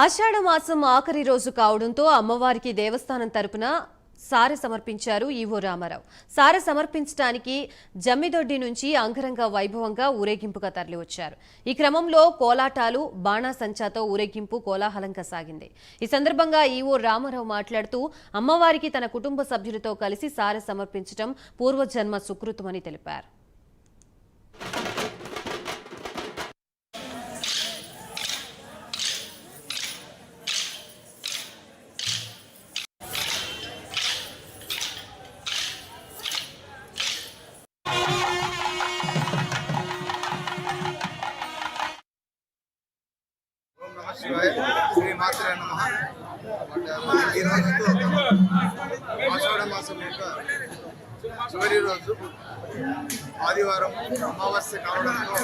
ఆషాఢ మాసం ఆఖరి రోజు కావడంతో అమ్మవారికి దేవస్థానం తరపున సారె సమర్పించారు ఈవో రామారావు. సారె సమర్పించడానికి జమ్మిదొడ్డి నుంచి అంగరంగ వైభవంగా ఊరేగింపుగా తరలివచ్చారు. ఈ క్రమంలో కోలాటాలు బాణాసంచాతో ఊరేగింపు కోలాహలంగా సాగింది. ఈ సందర్భంగా ఈవో రామారావు మాట్లాడుతూ అమ్మవారికి తన కుటుంబ సభ్యులతో కలిసి సారె సమర్పించడం పూర్వజన్మ సుకృతమని తెలిపారు. శివాయ శ్రీ మాత్రే నమ. ఈ రోజుతో ఆషాఢ మాసం యొక్క చివరి రోజు. ఆదివారం అమావాస్య కావడంతో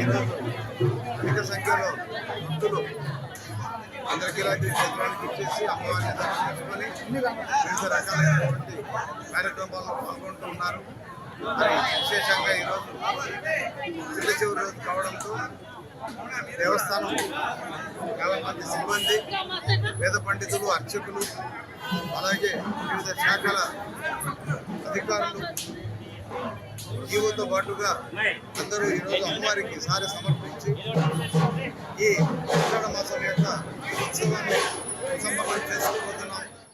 ఈరోజు అధిక సంఖ్యలో భక్తులు అందరికీలాంటి క్షేత్రానికి ఇచ్చేసి అమ్మవారిని దర్శించుకొని వివిధ రకాలైనటువంటి కార్యక్రమాల్లో పాల్గొంటూ ఉన్నారు. మరి విశేషంగా ఈరోజు చిన్న చివరి రోజు కావడంతో దేవస్థానం యాభై మంది సిబ్బంది వేద పండితులు అర్చకులు అలాగే వివిధ శాఖల అధికారులు ఈవోతో పాటుగా అందరూ ఈరోజు అమ్మవారికి సారి సమర్పించి ఈ ఆషాఢ మాసం యొక్క ఉత్సవాన్ని